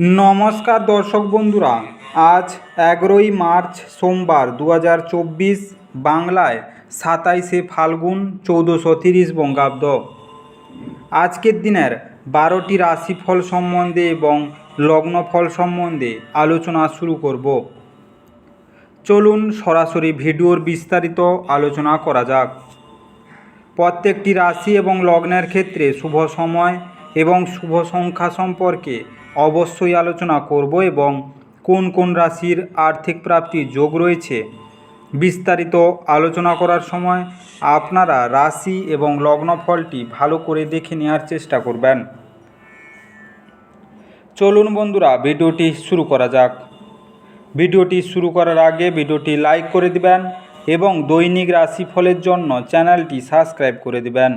নমস্কার দর্শক বন্ধুরা, আজ এগারোই মার্চ সোমবার দু হাজার চব্বিশ বাংলায় সাতাইশে ফাল্গুন চৌদ্দশো তিরিশ বঙ্গাব্দ। আজকের দিনের বারোটি রাশিফল সম্বন্ধে এবং লগ্নফল সম্বন্ধে আলোচনা শুরু করব। চলুন সরাসরি ভিডিওর বিস্তারিত আলোচনা করা যাক। প্রত্যেকটি রাশি এবং লগ্নের ক্ষেত্রে শুভ সময় এবং শুভ সংখ্যা সম্পর্কে অবশ্যই আলোচনা করব এবং কোন কোন রাশির আর্থিক প্রাপ্তির যোগ রয়েছে বিস্তারিত আলোচনা করার সময় আপনারা রাশি এবং লগ্নফলটি ভালো করে দেখে নেওয়ার চেষ্টা করবেন। চলুন বন্ধুরা, ভিডিওটি শুরু করা যাক। ভিডিওটি শুরু করার আগে ভিডিওটি লাইক করে দিবেন এবং দৈনিক রাশিফলের জন্য চ্যানেলটি সাবস্ক্রাইব করে দিবেন।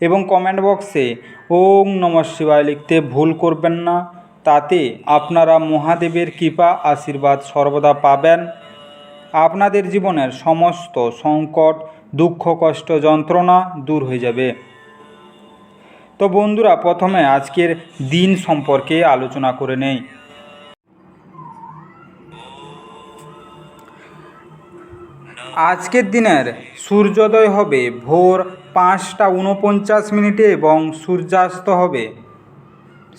এবং কমেন্ট বক্সে ওং নম শিবায় লিখতে ভুল করবেন না। তাতে আপনারা মহাদেবের কৃপা, আশীর্বাদ সর্বদা পাবেন। আপনাদের জীবনের সমস্ত সংকট, দুঃখ, কষ্ট, যন্ত্রণা দূর হয়ে যাবে। তো বন্ধুরা, প্রথমে আজকের দিন সম্পর্কে আলোচনা করে নেই। আজকের দিনের সূর্যোদয় হবে ভোর পাঁচটা উনপঞ্চাশ মিনিটে এবং সূর্যাস্ত হবে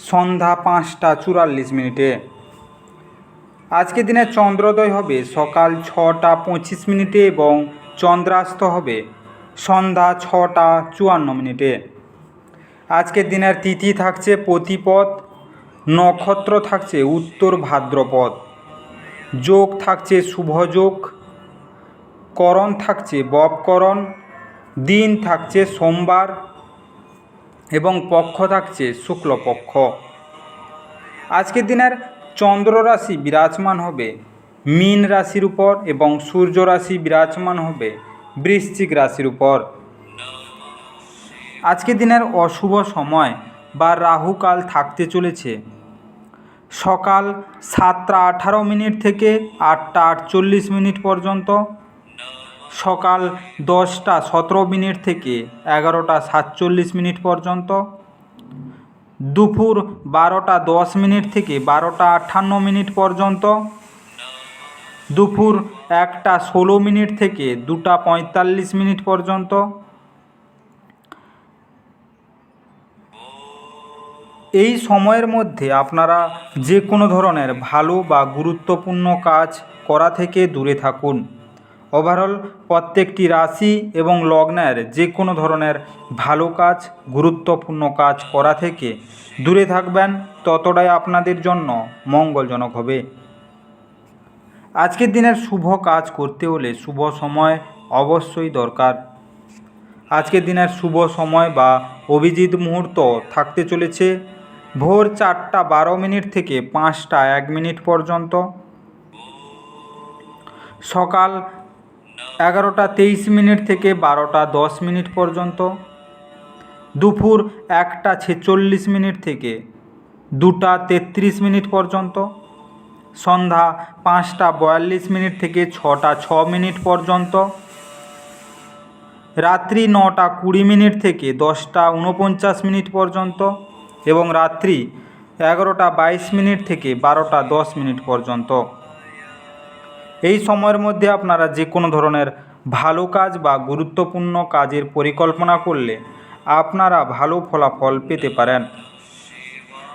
সন্ধ্যা পাঁচটা চুরাল্লিশ মিনিটে। আজকের দিনে চন্দ্রোদয় হবে সকাল ছটা পঁচিশ মিনিটে এবং চন্দ্রাস্ত হবে সন্ধ্যা ছটা চুয়ান্ন মিনিটে। আজকের দিনের তিথি থাকছে প্রতিপদ, নক্ষত্র থাকছে উত্তর ভাদ্রপদ। যোগ থাকছে শুভযোগ করণ থাকছে ববকরণ দিন থাকছে সোমবার এবং পক্ষ থাকছে শুক্লপক্ষ। আজকের দিনের চন্দ্র রাশি বিরাজমান হবে, মীন রাশির উপর এবং সূর্য রাশি বিরাজমান হবে, বৃশ্চিক রাশির উপর। আজকের দিনের অশুভ সময় বা রাহুকাল থাকতে চলেছে। সকাল সাতটা আঠারো মিনিট থেকে আটটা আটচল্লিশ মিনিট পর্যন্ত সকাল দশটা সতেরো মিনিট থেকে এগারোটা সাতচল্লিশ মিনিট পর্যন্ত। দুপুর বারোটা দশ মিনিট থেকে বারোটা আটান্ন মিনিট পর্যন্ত। দুপুর একটা ষোলো মিনিট থেকে দুটা পঁয়তাল্লিশ মিনিট পর্যন্ত। এই সময়ের মধ্যে আপনারা যে কোনো ধরনের ভালো বা গুরুত্বপূর্ণ কাজ করা থেকে দূরে থাকুন। ওভারঅল প্রত্যেকটি রাশি এবং লগ্নের যে কোনো ধরনের ভালো কাজ, গুরুত্বপূর্ণ কাজ করা থেকে দূরে থাকবেন, ততটাই আপনাদের জন্য মঙ্গলজনক হবে। আজকের দিনের শুভ কাজ করতে হলে শুভ সময় অবশ্যই দরকার। আজকের দিনের শুভ সময় বা অভিজিৎ মুহূর্ত থাকতে চলেছে ভোর চারটা বারো মিনিট থেকে পাঁচটা এক মিনিট পর্যন্ত। সকাল এগারোটা তেইশ মিনিট থেকে বারোটা দশ মিনিট পর্যন্ত, দুপুর একটা ছেচল্লিশ মিনিট থেকে দুটা তেত্রিশ মিনিট পর্যন্ত, সন্ধ্যা পাঁচটা বয়াল্লিশ মিনিট থেকে ছটা ছ মিনিট পর্যন্ত, রাত্রি নটা কুড়ি মিনিট থেকে দশটা উনপঞ্চাশ মিনিট পর্যন্ত এবং রাত্রি এগারোটা বাইশ মিনিট থেকে বারোটা দশ মিনিট পর্যন্ত। এই সময়ের মধ্যে আপনারা যে কোনো ধরনের ভালো কাজ বা গুরুত্বপূর্ণ কাজের পরিকল্পনা করলে আপনারা ভালো ফলাফল পেতে পারেন।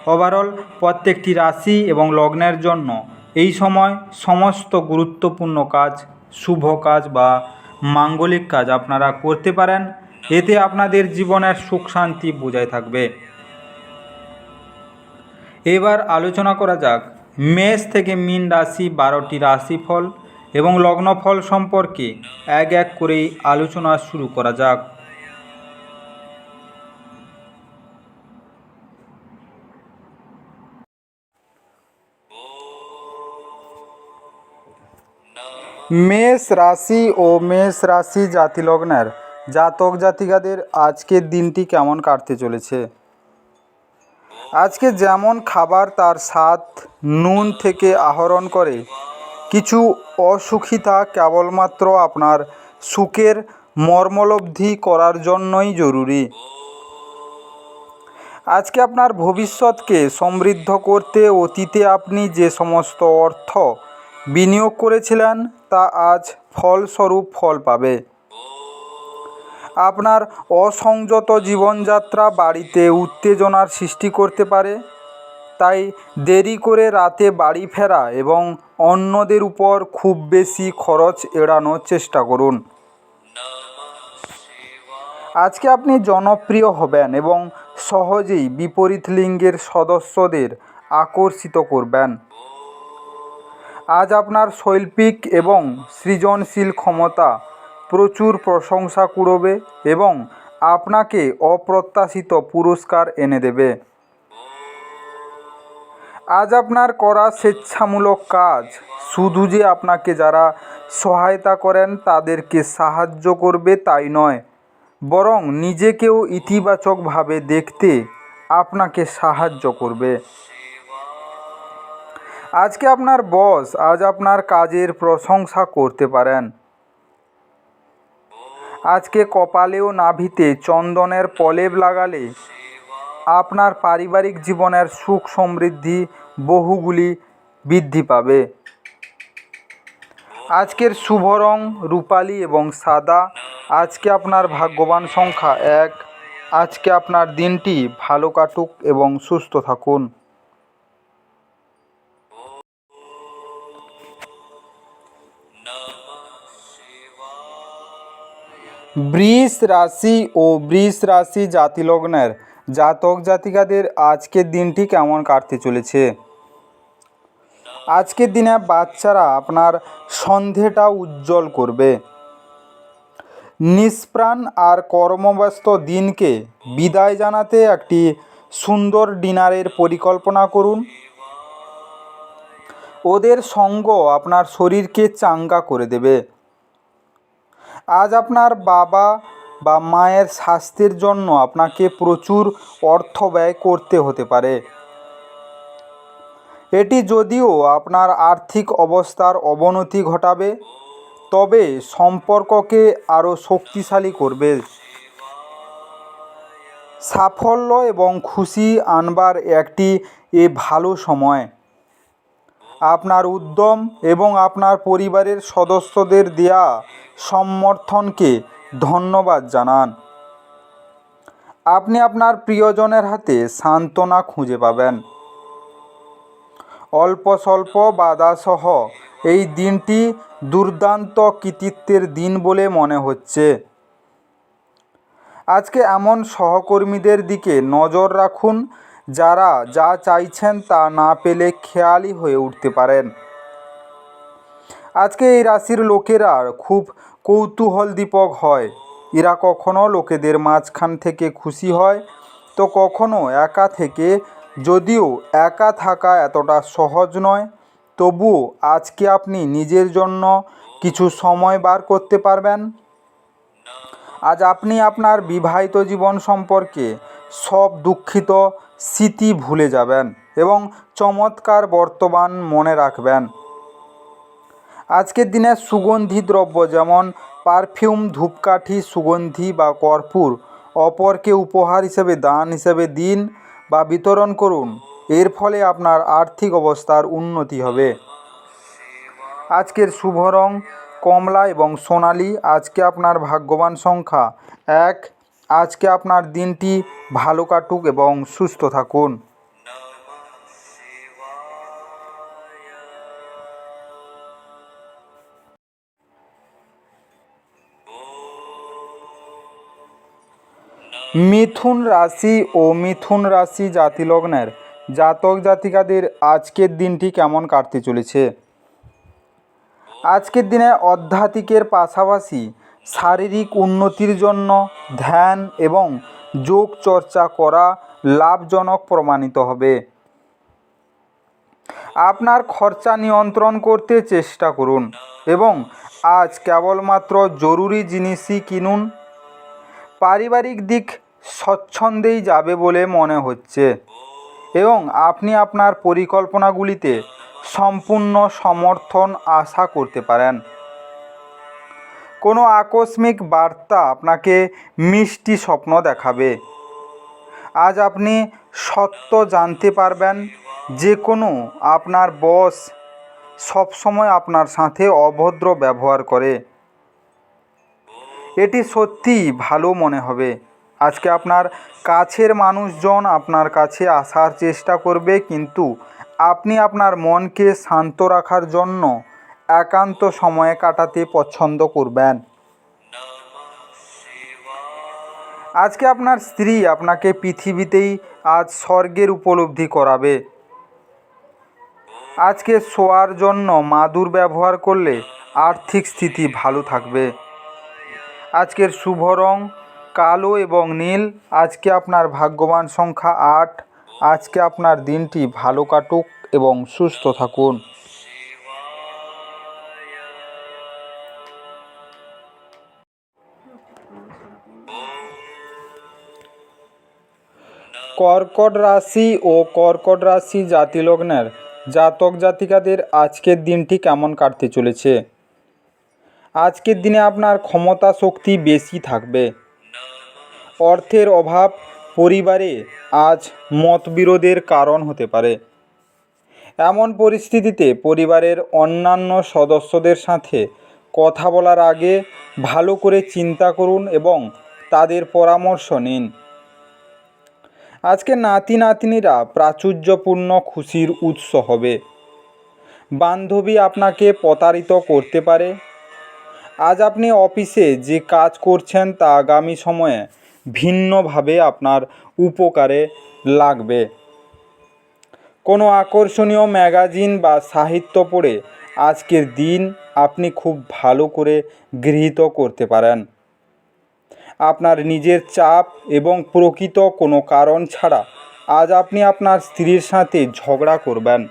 ওভারঅল প্রত্যেকটি রাশি এবং লগ্নের জন্য এই সময় সমস্ত গুরুত্বপূর্ণ কাজ, শুভ কাজ বা মাঙ্গলিক কাজ আপনারা করতে পারেন। এতে আপনাদের জীবনের সুখ শান্তি বজায় থাকবে। এবার আলোচনা করা যাক মেষ থেকে মীন রাশি বারোটি রাশিফল এবং লগ্নফল সম্পর্কে এক এক করেই আলোচনা শুরু করা যাক। মেষ রাশি ও মেষ রাশি জাতিলগ্নের জাতক জাতিকাদের আজকের দিনটি কেমন কাটতে চলেছে? আজকে যেমন খাবার তার স্বাদ নুন থেকে আহরণ করে, কিছু অসুখিতা কেবলমাত্র আপনার সুখের মর্মলব্ধি করার জন্যই জরুরি। আজকে আপনার ভবিষ্যৎকে সমৃদ্ধ করতে অতীতে আপনি যে সমস্ত অর্থ বিনিয়োগ করেছিলেন, তা আজ ফলস্বরূপ ফল পাবে। আপনার অসংযত জীবনযাত্রা বাড়িতে উত্তেজনার সৃষ্টি করতে পারে। তাই দেরি করে রাতে বাড়ি ফেরা এবং অন্যদের উপর খুব বেশি খরচ এড়ানোর চেষ্টা করুন। আজকে আপনি জনপ্রিয় হবেন এবং সহজেই বিপরীত লিঙ্গের সদস্যদের আকর্ষিত করবেন। আজ আপনার শৈল্পিক এবং সৃজনশীল ক্ষমতা প্রচুর প্রশংসা কুড়োবে এবং আপনাকে অপ্রত্যাশিত পুরস্কার এনে দেবে। আজ আপনার করা স্বেচ্ছামূলক কাজ, শুধু যে আপনাকে যারা সহায়তা করেন তাদেরকে সাহায্য করবে তাই নয়, বরং নিজেকেও ইতিবাচকভাবে দেখতে আপনাকে সাহায্য করবে। আজকে আপনার বস আজ আপনার কাজের প্রশংসা করতে পারেন। আজকে কপালে ও নাভিতে চন্দনের প্রলেপ লাগালে আপনার পারিবারিক জীবনের সুখ সমৃদ্ধি বহুগুলি বৃদ্ধি পাবে। আজকের শুভ রং রূপালি এবং সাদা। আজকে আপনার ভাগ্যবান সংখ্যা এক। আজকে আপনার দিনটি ভালো কাটুক এবং সুস্থ থাকুন। বৃষ রাশি ও বৃষ রাশি জাতিলগ্নের জাতক জাতিকাদের আজকের দিনটি কেমন কাটতে চলেছে? আজকের দিনে বাচ্চারা আপনার সন্ধেটা উজ্জ্বল করবে। নিষ্প্রাণ আর কর্মব্যস্ত দিনকে বিদায় জানাতে একটি সুন্দর ডিনারের পরিকল্পনা করুন। ওদের সঙ্গ আপনার শরীরকে চাঙ্গা করে দেবে। আজ আপনার বাবা বা মায়ের স্বাস্থ্যের জন্য আপনাকে প্রচুর অর্থ ব্যয় করতে হতে পারে। এটি যদিও আপনার আর্থিক অবস্থার অবনতি ঘটাবে, তবে সম্পর্ককে আরও শক্তিশালী করবে। সাফল্য এবং খুশি আনবার একটি এ ভালো সময়। আপনার উদ্যম এবং আপনার পরিবারের সদস্যদের দেয়া সমর্থনকে ধন্যবাদ জানান। আপনি আপনার প্রিয়জনের হাতে সান্ত্বনা খুঁজে পাবেন। অল্প স্বল্প বাধাসহ এই দিনটি দুর্দান্ত কৃতিত্বের দিন বলে মনে হচ্ছে। আজকে এমন সহকর্মীদের দিকে নজর রাখুন যারা যা চাইছেন তা না পেলে খেয়ালি হয়ে উঠতে পারেন। আজকে এই রাশির লোকেরা খুব কৌতূহলদীপক হয়। এরা কখনো লোকেদের মাঝখান থেকে খুশি হয়, তো কখনো একা থেকে। যদিও একা থাকা এতটা সহজ নয়, তবুও আজকে আপনি নিজের জন্য কিছু সময় বার করতে পারবেন। আজ আপনি আপনার বিবাহিত জীবন সম্পর্কে সব দুঃখিত স্মৃতি ভুলে যাবেন এবং চমৎকার বর্তমান মনে রাখবেন। আজকের দিনে সুগন্ধি দ্রব্য যেমন পারফিউম, ধূপকাঠি, সুগন্ধি বা কর্পূর, অপরকে উপহার হিসেবে, দান হিসেবে দিন বা বিতরণ করুন, এর ফলে আপনার আর্থিক অবস্থার উন্নতি হবে। আজকের শুভ রং কমলা এবং সোনালি, আজকে আপনার ভাগ্যবান সংখ্যা এক আজকে আপনার দিনটি ভালো কাটুক এবং সুস্থ থাকুন। মিথুন রাশি ও মিথুন রাশি জাতিলগ্নের জাতক জাতিকাদের আজকের দিনটি কেমন কাটতে চলেছে? আজকের দিনে আধ্যাত্মিকের পাশাপাশি শারীরিক উন্নতির জন্য ধ্যান এবং যোগ চর্চা করা লাভজনক প্রমাণিত হবে। আপনার খরচা নিয়ন্ত্রণ করতে চেষ্টা করুন এবং আজ কেবলমাত্র জরুরি জিনিসই কিনুন। পারিবারিক দিক স্বচ্ছন্দেই যাবে বলে মনে হচ্ছে এবং আপনি আপনার পরিকল্পনাগুলিতে সম্পূর্ণ সমর্থন আশা করতে পারেন। কোনো আকস্মিক বার্তা আপনাকে মিষ্টি স্বপ্ন দেখাবে। আজ আপনি সত্য জানতে পারবেন, যে কোনো আপনার বস সবসময় আপনার সাথে অভদ্র ব্যবহার করে। এটি সত্যিই ভালো মনে হবে। আজকে আপনার কাছের মানুষজন আপনার কাছে আসার চেষ্টা করবে, কিন্তু আপনি আপনার মনকে শান্ত রাখার জন্য একান্ত সময়ে কাটাতে পছন্দ করবেন। আজকে আপনার স্ত্রী আপনাকে পৃথিবীতেই আজ স্বর্গের উপলব্ধি করাবে। আজকে শোয়ার জন্য মাদুর ব্যবহার করলে আর্থিক স্থিতি ভালো থাকবে। আজকের শুভ রং কালো এবং নীল, আজকে আপনার ভাগ্যবান সংখ্যা আট, আজকে আপনার দিনটি ভালো কাটুক এবং সুস্থ থাকুন। কর্কট রাশি ও কর্কট রাশি জাতিলগ্নের জাতক জাতিকাদের আজকের দিনটি কেমন কাটতে চলেছে? আজকের দিনে আপনার ক্ষমতা শক্তি বেশি থাকবে। অর্থের অভাব, পরিবারে আজ মতবিরোধের কারণ হতে পারে। এমন পরিস্থিতিতে পরিবারের অন্যান্য সদস্যদের সাথে কথা বলার আগে ভালো করে চিন্তা করুন এবং তাদের পরামর্শ নিন। আজকে নাতি নাতনিরা প্রাচুর্যপূর্ণ খুশির উৎস হবে। বান্ধবী আপনাকে প্রতারিত করতে পারে। আজ আপনি অফিসে যে কাজ করছেন তা আগামী সময়ে ভিন্নভাবে আপনার উপকারে লাগবে। কোনো আকর্ষণীয় ম্যাগাজিন বা সাহিত্য পড়ে আজকের দিন আপনি খুব ভালো করে গৃহীত করতে পারেন। আপনার নিজের চাপ এবং প্রকৃত কোনো কারণ ছাড়া আজ আপনি আপনার স্ত্রীর সাথে ঝগড়া করবেন।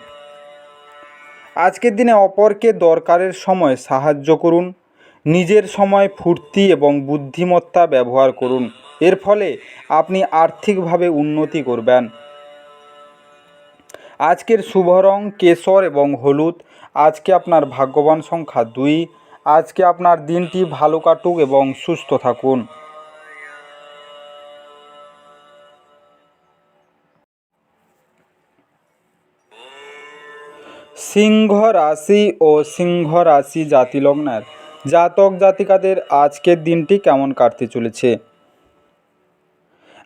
আজকের দিনে অপরকে দরকারের সময় সাহায্য করুন, নিজের সময় ফুর্তি এবং বুদ্ধিমত্তা ব্যবহার করুন। এর ফলে আপনি আর্থিকভাবে উন্নতি করবেন। আজকের শুভ রং কেশর এবং হলুদ, আজকে আপনার ভাগ্যবান সংখ্যা দুই, আজকে আপনার দিনটি ভালো কাটুক এবং সুস্থ থাকুন। সিংহ রাশি ও সিংহ রাশি জাতিলগ্নের জাতক জাতিকাদের আজকের দিনটি কেমন কাটতে চলেছে?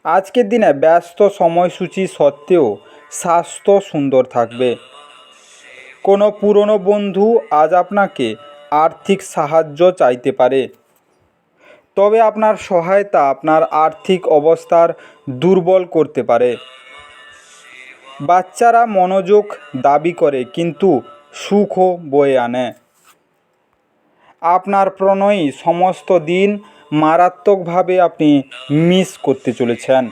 আজকের দিনে ব্যস্ত সময়সূচি সত্ত্বেও স্বাস্থ্য সুন্দর থাকবে। কোনো পুরনো বন্ধু আজ আপনাকে আর্থিক সাহায্য চাইতে পারে। তবে আপনার সহায়তা আপনার আর্থিক অবস্থার দুর্বল করতে পারে। বাচ্চারা মনোযোগ দাবি করে কিন্তু সুখও বয়ে আনে। আপনার প্রণয়ী সমস্ত দিন মারাত্মকভাবে আপনি মিস করতে চলেছেন।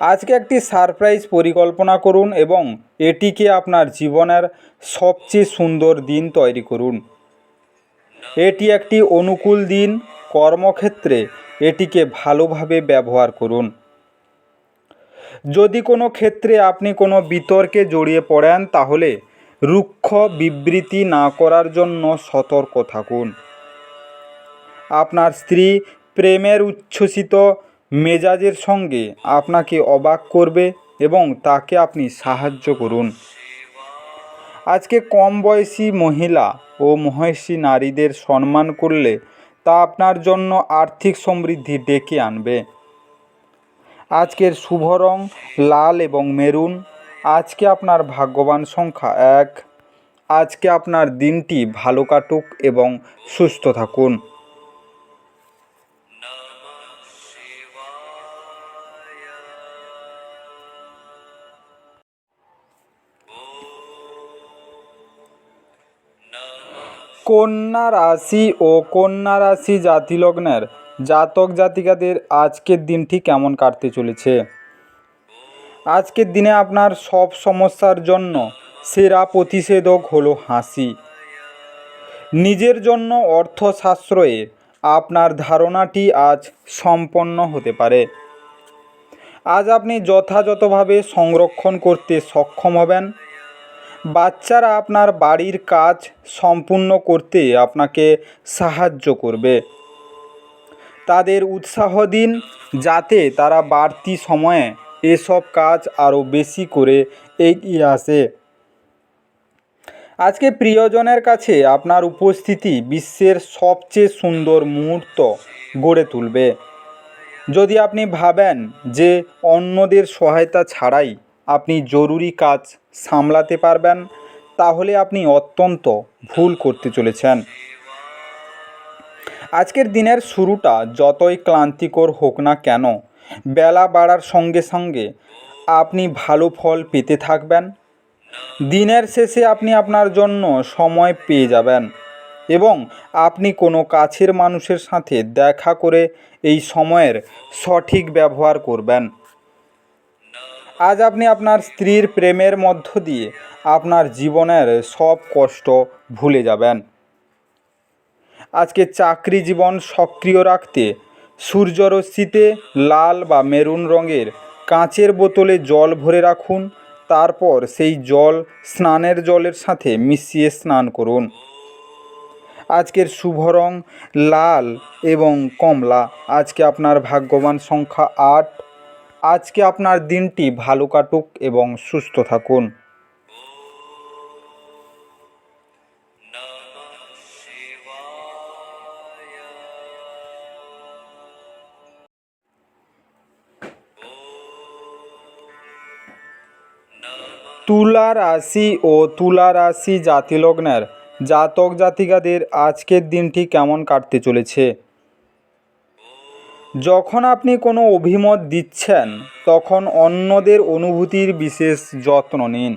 আজকে একটি সারপ্রাইজ পরিকল্পনা করুন এবং এটিকে আপনার জীবনের সবচেয়ে সুন্দর দিন তৈরি করুন। এটি একটি অনুকূল দিন, কর্মক্ষেত্রে এটিকে ভালোভাবে ব্যবহার করুন। যদি কোনো ক্ষেত্রে আপনি কোনো বিতর্কে জড়িয়ে পড়েন, তাহলে রুক্ষ বিবৃতি না করার জন্য সতর্ক থাকুন। আপনার স্ত্রী প্রেমের উচ্ছ্বসিত মেজাজের সঙ্গে আপনাকে অবাক করবে এবং তাকে আপনি সাহায্য করুন। আজকে কম বয়সী মহিলা ও মহেশী নারীদের সম্মান করলে তা আপনার জন্য আর্থিক সমৃদ্ধি ডেকে আনবে। আজকের শুভ রং লাল এবং মেরুন। আজকে আপনার ভাগ্যবান সংখ্যা এক। আজকে আপনার দিনটি ভালো কাটুক এবং সুস্থ থাকুন। কন্যা রাশি ও কন্যা রাশি জাতিলগ্নের জাতক জাতিকাদের আজকের দিনটি কেমন কাটতে চলেছে? আজকের দিনে আপনার সব সমস্যার জন্য সেরা প্রতিষেধক হলো হাসি। নিজের জন্য অর্থ সাশ্রয়ে আপনার ধারণাটি আজ সম্পন্ন হতে পারে। আজ আপনি যথাযথভাবে সংরক্ষণ করতে সক্ষম হবেন। বাচ্চারা আপনার বাড়ির কাজ সম্পূর্ণ করতে আপনাকে সাহায্য করবে। তাদের উৎসাহ দিন, যাতে তারা বাড়তি সময়ে এসব কাজ আরও বেশি করে এগিয়ে আসে। আজকে প্রিয়জনের কাছে আপনার উপস্থিতি বিশ্বের সবচেয়ে সুন্দর মুহূর্ত গড়ে তুলবে। যদি আপনি ভাবেন যে অন্যদের সহায়তা ছাড়াই আপনি জরুরি কাজ সামলাতে পারবেন, তাহলে আপনি অত্যন্ত ভুল করতে চলেছেন। আজকের দিনের শুরুটা যতই ক্লান্তিকর হোক না কেন, বেলা বাড়ার সঙ্গে সঙ্গে আপনি ভালো ফল পেতে থাকবেন। দিনের শেষে আপনি আপনার জন্য সময় পেয়ে যাবেন এবং আপনি কোনো কাছের মানুষের সাথে দেখা করে এই সময়ের সঠিক ব্যবহার করবেন। আজ আপনি আপনার স্ত্রীর প্রেমের মধ্য দিয়ে আপনার জীবনের সব কষ্ট ভুলে যাবেন। আজকে চাকরি জীবন সক্রিয় রাখতে সূর্যরশ্মিতে লাল বা মেরুন রঙের কাঁচের বোতলে জল ভরে রাখুন, তারপর সেই জল স্নানের জলের সাথে মিশিয়ে স্নান করুন। আজকের শুভ রং লাল এবং কমলা। আজকে আপনার ভাগ্যবান সংখ্যা আট। আজকে আপনার দিনটি ভালো কাটুক এবং সুস্থ থাকুন। তুলা রাশি ও তুলা রাশি জাতিলগ্নের জাতক জাতিকাদের আজকের দিনটি কেমন কাটতে চলেছে? যখন আপনি কোনো অভিমত দিচ্ছেন, তখন অন্যদের অনুভূতির বিশেষ যত্ন নিন।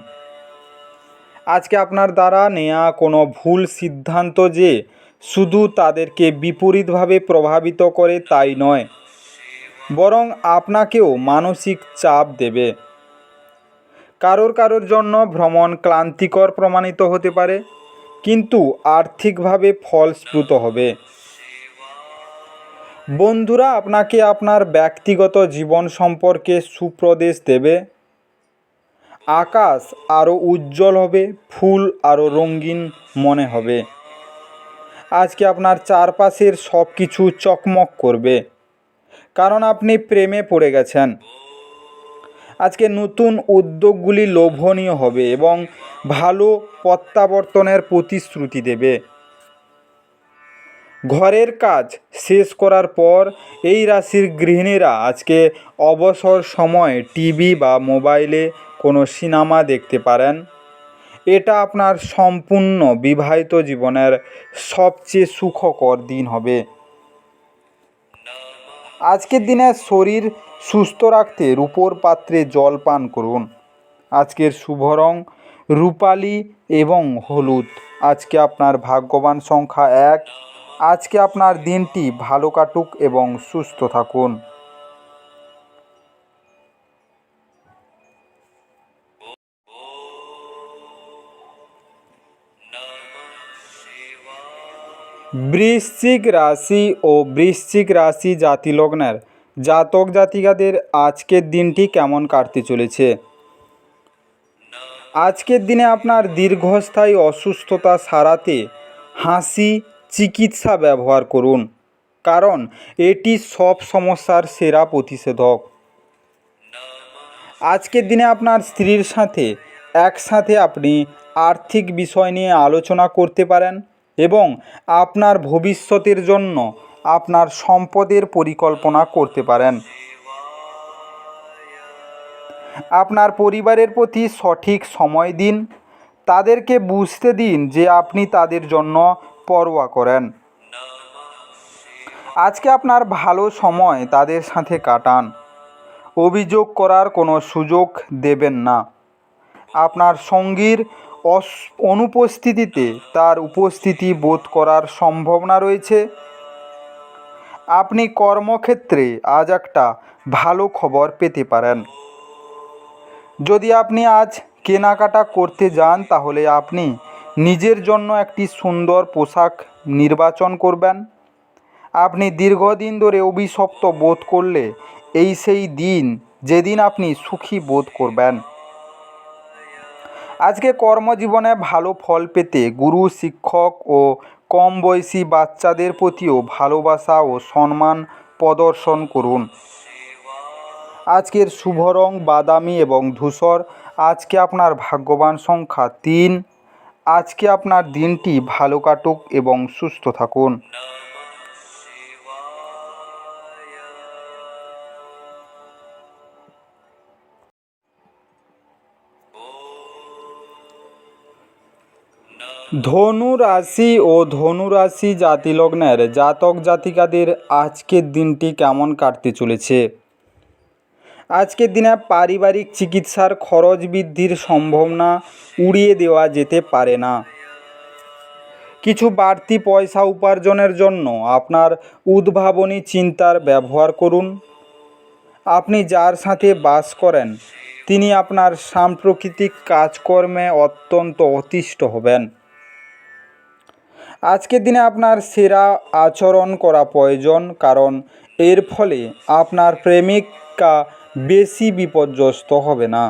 আজকে আপনার দ্বারা নেওয়া কোনো ভুল সিদ্ধান্ত যে শুধু তাদেরকে বিপরীতভাবে প্রভাবিত করে তাই নয়, বরং আপনাকেও মানসিক চাপ দেবে। কারোর কারোর জন্য ভ্রমণ ক্লান্তিকর প্রমাণিত হতে পারে, কিন্তু আর্থিকভাবে ফলশ্রুত হবে। বন্ধুরা, আপনাকে আপনার ব্যক্তিগত জীবন সম্পর্কে সুপ্রদেশ দেবে। আকাশ আরও উজ্জ্বল হবে, ফুল আরও রঙিন মনে হবে। আজকে আপনার চারপাশের সব কিছু চকমক করবে, কারণ আপনি প্রেমে পড়ে গেছেন। আজকে নতুন উদ্যোগগুলি লোভনীয় হবে এবং ভালো প্রত্যাবর্তনের প্রতিশ্রুতি দেবে। ঘরের কাজ শেষ করার পর এই রাশির গৃহিণীরা আজকে অবসর সময় টিভি বা মোবাইলে কোনো সিনেমা দেখতে পারেন। এটা আপনার সম্পূর্ণ বিবাহিত জীবনের সবচেয়ে সুখকর দিন হবে। আজকের দিনে শরীর সুস্থ রাখতে রূপোর পাত্রে জল পান করুন। আজকের শুভ রং রূপালি এবং হলুদ। আজকে আপনার ভাগ্যবান সংখ্যা এক। আজকে আপনার দিনটি ভালো কাটুক এবং সুস্থ থাকুন। বৃশ্চিক রাশি ও বৃশ্চিক রাশি জাতিলগ্নের জাতক জাতিকাদের আজকের দিনটি কেমন কাটতে চলেছে? আজকের দিনে আপনার দীর্ঘস্থায়ী অসুস্থতা সারাতে হাসি, চিকিৎসা ব্যবহার করুন, কারণ এটি সব সমস্যার সেরা প্রতিষেধক। আজকের দিনে আপনার স্ত্রীর সাথে, একসাথে আপনি আর্থিক বিষয় নিয়ে আলোচনা করতে পারেন এবং আপনার ভবিষ্যতের জন্য আপনার সম্পদের পরিকল্পনা করতে পারেন। আপনার পরিবারের প্রতি সঠিক সময় দিন। তাদেরকে বুঝতে দিন যে আপনি তাদের জন্য পরোয়া করেন। আজকে আপনার ভালো সময় তাদের সাথে কাটান। অভিযোগ করার কোনো সুযোগ দেবেন না। আপনার সঙ্গীর অনুপস্থিতিতে তার উপস্থিতি বোধ করার সম্ভাবনা রয়েছে। আপনি কর্মক্ষেত্রে আজ একটা ভালো খবর পেতে পারেন। যদি আপনি আজ কেনাকাটা করতে যান, তাহলে আপনি নিজের জন্য একটি সুন্দর পোশাক নির্বাচন করবেন। আপনি দীর্ঘদিন ধরে অভিশপ্ত বোধ করলে এই সেই দিন যেদিন আপনি সুখী বোধ করবেন। আজকে কর্মজীবনে ভালো ফল পেতে গুরু, শিক্ষক ও কম বয়সী বাচ্চাদের প্রতিও ভালোবাসা ও সম্মান প্রদর্শন করুন। আজকের শুভ রং বাদামি এবং ধূসর। আজকে আপনার ভাগ্যবান সংখ্যা তিন। আজকে আপনার দিনটি ভালো কাটুক এবং সুস্থ থাকুন। ধনু রাশি ও ধনু রাশি জাতিলগ্নের জাতক জাতিকাদের আজকের দিনটি কেমন কাটতে চলেছে? আজকের দিনে পারিবারিক চিকিৎসার খরচ বৃদ্ধির সম্ভাবনা উড়িয়ে দেওয়া যেতে পারে না। কিছু বাড়তি পয়সা উপার্জনের জন্য আপনার উদ্ভাবনী চিন্তার ব্যবহার করুন। আপনি যার সাথে বাস করেন, তিনি আপনার সাম্প্রতিক কাজকর্মে অত্যন্ত অতিষ্ঠ হবেন। আজকের দিনে আপনার সেরা আচরণ করা প্রয়োজন, কারণ এর ফলে আপনার প্রেমিকা বেশি বিপর্যস্ত হবে না।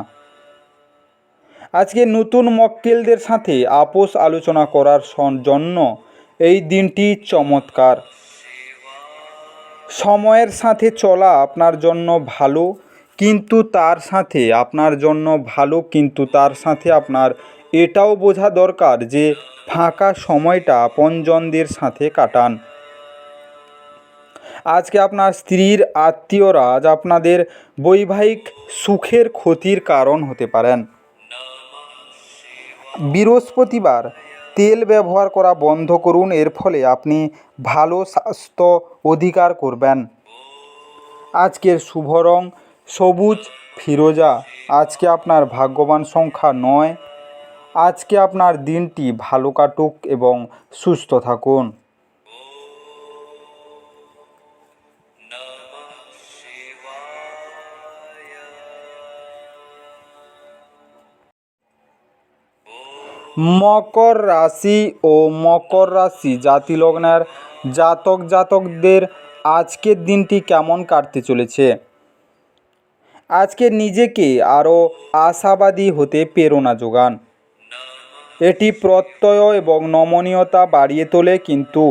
আজকে নতুন মক্কেলদের সাথে আপোষ আলোচনা করার জন্য এই দিনটি চমৎকার। সময়ের সাথে চলা আপনার জন্য ভালো, কিন্তু তার সাথে আপনার জন্য ভালো, কিন্তু তার সাথে আপনার এটাও বোঝা দরকার যে ফাঁকা সময়টা আপনজনদের সাথে কাটান। আজকে আপনার স্ত্রীর আত্মীয়রা আজ আপনাদের বৈবাহিক সুখের ক্ষতির কারণ হতে পারেন। বৃহস্পতিবার তেল ব্যবহার করা বন্ধ করুন, এর ফলে আপনি ভালো স্বাস্থ্য অধিকার করবেন। আজকের শুভ রং সবুজ ফিরোজা। আজকে আপনার ভাগ্যবান সংখ্যা নয়। আজকে আপনার দিনটি ভালো কাটুক এবং সুস্থ থাকুন। মকর রাশি ও মকর রাশি জাতিলগ্নের জাতক জাতকদের আজকের দিনটি কেমন কাটতে চলেছে? আজকে নিজেকে আরও আশাবাদী হতে প্রেরণা যোগান। এটি প্রত্যয় এবং নমনীয়তা বাড়িয়ে তোলে, কিন্তু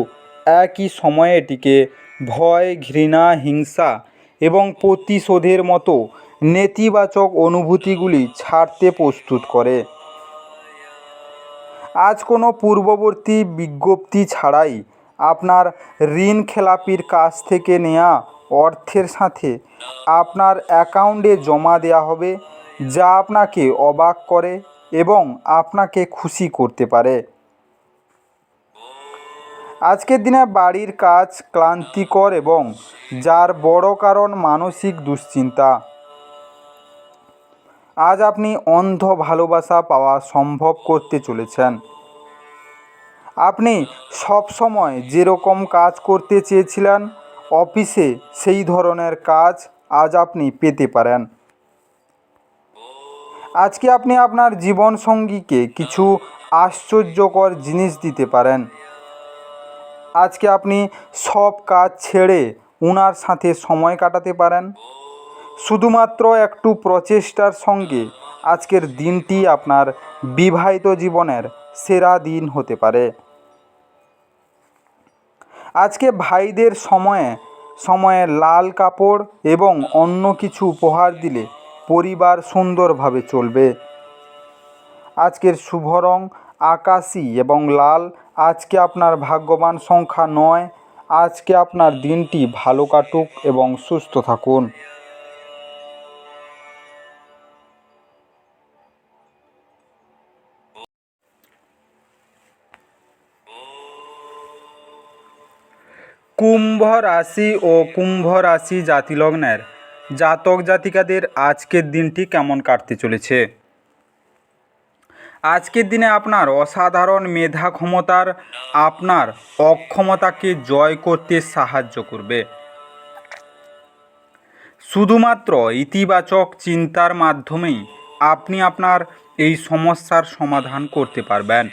একই সময়ে এটিকে ভয়, ঘৃণা, হিংসা এবং প্রতিশোধের মতো নেতিবাচক অনুভূতিগুলি ছাড়তে প্রস্তুত করে। আজ কোনো পূর্ববর্তী বিজ্ঞপ্তি ছাড়াই আপনার ঋণ খেলাপির কাছ থেকে নেওয়া অর্থের সাথে আপনার অ্যাকাউন্টে জমা দেওয়া হবে, যা আপনাকে অবাক করে। এবং আপনাকে খুশি করতে পারে। আজকের দিনে বাড়ির কাজ ক্লান্তিকর এবং যার বড় কারণ মানসিক দুশ্চিন্তা। আজ আপনি অন্ধ ভালোবাসা পাওয়া সম্ভব করতে চলেছেন। আপনি সব সময় যেরকম কাজ করতে চেয়েছিলেন, অফিসে সেই ধরনের কাজ আজ আপনি পেতে পারেন। আজকে আপনি আপনার জীবনসঙ্গীকে কিছু আশ্চর্যকর জিনিস দিতে পারেন। আজকে আপনি সব কাজ ছেড়ে ওনার সাথে সময় কাটাতে পারেন। শুধুমাত্র একটু প্রচেষ্টার সঙ্গে আজকের দিনটি আপনার বিবাহিত জীবনের সেরা দিন হতে পারে। আজকে ভাইদের সময়ে সময়ে লাল কাপড় এবং অন্য কিছু উপহার দিলে পরিবার সুন্দরভাবে চলবে। আজকের শুভ রং আকাশি এবং লাল। আজকে আপনার ভাগ্যবান সংখ্যা নয়। আজকে আপনার দিনটি ভালো কাটুক এবং সুস্থ থাকুন। কুম্ভ রাশি ও কুম্ভ রাশি জাতিলগ্নের জাতক জাতিকাদের আজকের দিনটি কেমন কাটতে চলেছে? আজকের দিনে আপনার অসাধারণ মেধা ক্ষমতার আপনার অক্ষমতাকে জয় করতে সাহায্য করবে। শুধুমাত্র ইতিবাচক চিন্তার মাধ্যমেই আপনি আপনার এই সমস্যার সমাধান করতে পারবেন।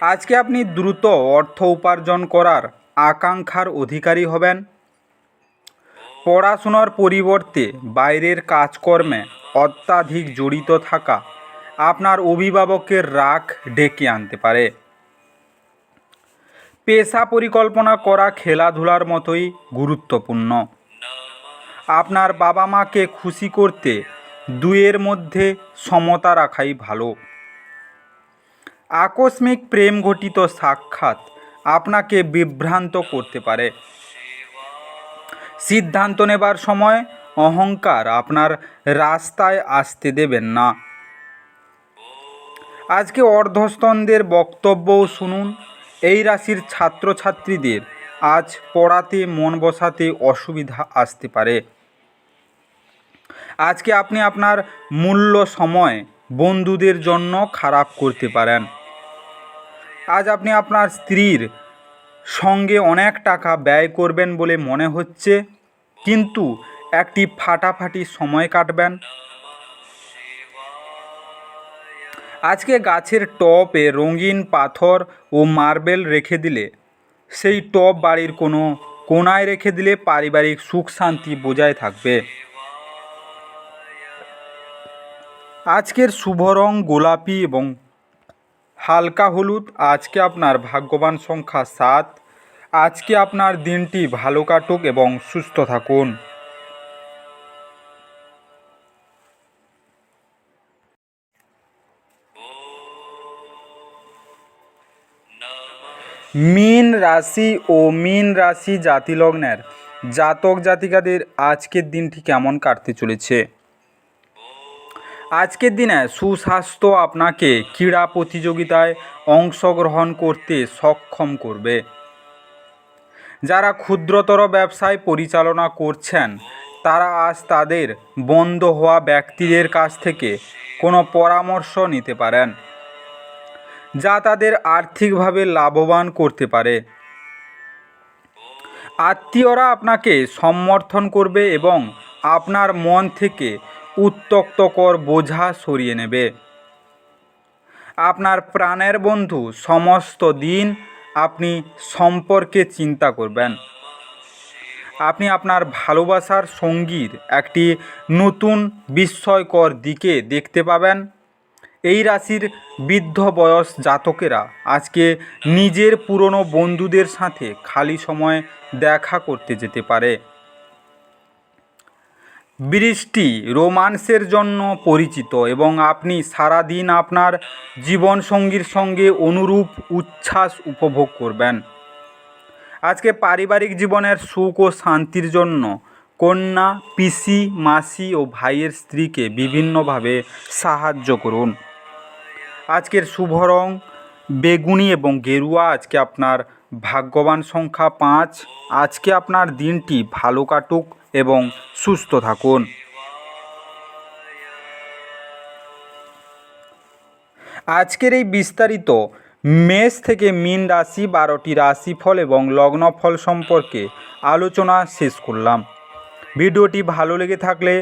আজকে আপনি দ্রুত অর্থ উপার্জন করার আকাঙ্ক্ষার অধিকারী হবেন। পড়াশোনার পরিবর্তে বাইরের কাজকর্মে অত্যাধিক জড়িত থাকা আপনার অভিভাবকের রাগ ডেকে আনতে পারে। পেশা পরিকল্পনা করা খেলাধুলার মতোই গুরুত্বপূর্ণ। আপনার বাবা মাকে খুশি করতে দুয়ের মধ্যে সমতা রাখাই ভালো। আকস্মিক প্রেম ঘটিত সাক্ষাৎ আপনাকে বিভ্রান্ত করতে পারে। সিদ্ধান্ত নেবার সময় অহংকার আপনার রাস্তায় আসতে দেবেন না। আজকে অর্ধস্তনদের বক্তব্যও শুনুন। এই রাশির ছাত্রছাত্রীদের আজ পড়াতে, মন বসাতে অসুবিধা আসতে পারে। আজকে আপনি আপনার মূল্য সময় বন্ধুদের জন্য খারাপ করতে পারেন। আজ আপনি আপনার স্ত্রীর সঙ্গে অনেক টাকা ব্যয় করবেন বলে মনে হচ্ছে, কিন্তু একটি ফাটাফাটি সময় কাটবেন। আজকে গাছের টপে রঙিন পাথর ও মার্বেল রেখে দিলে, সেই টপ বাড়ির কোনো কোনায় রেখে দিলে পারিবারিক সুখ শান্তি বজায় থাকবে। আজকের শুভ রং গোলাপি এবং হালকা হলুদ, আজকে আপনার ভাগ্যবান সংখ্যা সাত। আজকে আপনার দিনটি ভালো কাটুক এবং সুস্থ থাকুন। মীন রাশি ও মীন রাশি জাতিলগ্নের জাতক জাতিকাদের আজকের দিনটি কেমন কাটতে চলেছে? আজকের দিনে সুস্বাস্থ্য আপনাকে ক্রীড়া প্রতিযোগিতায় অংশগ্রহণ করতে সক্ষম করবে। যারা ক্ষুদ্রতর ব্যবসায় পরিচালনা করছেন, তারা আজ তাদের বন্ধ হওয়া ব্যক্তিদের কাছ থেকে কোনো পরামর্শ নিতে পারেন, যা তাদের আর্থিকভাবে লাভবান করতে পারে। আত্মীয়রা আপনাকে সমর্থন করবে এবং আপনার মন থেকে উত্তক্তকর বোঝা সরিয়ে নেবে। আপনার প্রাণের বন্ধু সমস্ত দিন আপনি সম্পর্কে চিন্তা করবেন। আপনি আপনার ভালোবাসার সঙ্গীর একটি নতুন বিস্ময়কর দিকে দেখতে পাবেন। এই রাশির বৃদ্ধ বয়স জাতকেরা আজকে নিজের পুরনো বন্ধুদের সাথে খালি সময় দেখা করতে যেতে পারে। বৃষ্টি রোমান্সের জন্য পরিচিত এবং আপনি সারা দিন আপনার জীবনসঙ্গীর সঙ্গে অনুরূপ উচ্ছ্বাস উপভোগ করবেন। আজকে পারিবারিক জীবনের সুখ ও শান্তির জন্য কন্যা, পিসি, মাসি ও ভাইয়ের স্ত্রীকে বিভিন্নভাবে সাহায্য করুন। আজকের শুভ রং বেগুনি এবং গেরুয়া, আজকে আপনার ভাগ্যবান সংখ্যা পাঁচ। আজকে আপনার দিনটি ভালো কাটুক। এবং সুস্থ থাকুন। আজকের এই বিস্তারিত মেষ থেকে মীন রাশি বারোটি রাশিফল এবং লগ্নফল সম্পর্কে আলোচনা শেষ করলাম। ভিডিওটি ভালো লেগে থাকলে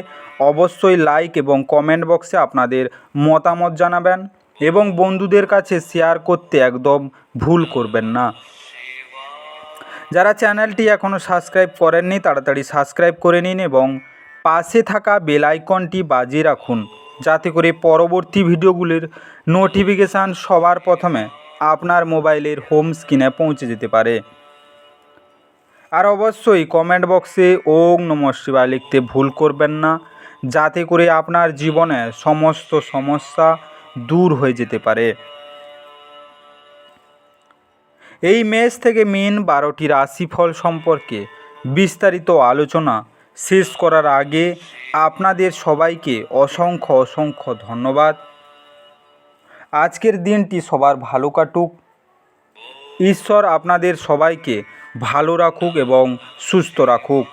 অবশ্যই লাইক এবং কমেন্ট বক্সে আপনাদের মতামত জানাবেন এবং বন্ধুদের কাছে শেয়ার করতে একদম ভুল করবেন না। যারা চ্যানেলটি এখনও সাবস্ক্রাইব করেননি, তাড়াতাড়ি সাবস্ক্রাইব করে নিন এবং পাশে থাকা বেল আইকনটি বাজিয়ে রাখুন, যাতে করে পরবর্তী ভিডিওগুলির নোটিফিকেশান সবার প্রথমে আপনার মোবাইলের হোম স্ক্রিনে পৌঁছে যেতে পারে। আর অবশ্যই কমেন্ট বক্সে ওং নম শিবায় লিখতে ভুল করবেন না, যাতে করে আপনার জীবনে সমস্ত সমস্যা দূর হয়ে যেতে পারে। এই মেষ থেকে মেন বারোটি রাশিফল সম্পর্কে বিস্তারিত আলোচনা শেষ করার আগে আপনাদের সবাইকে অসংখ্য অসংখ্য ধন্যবাদ। আজকের দিনটি সবার ভালো কাটুক। ঈশ্বর আপনাদের সবাইকে ভালো রাখুক এবং সুস্থ রাখুক।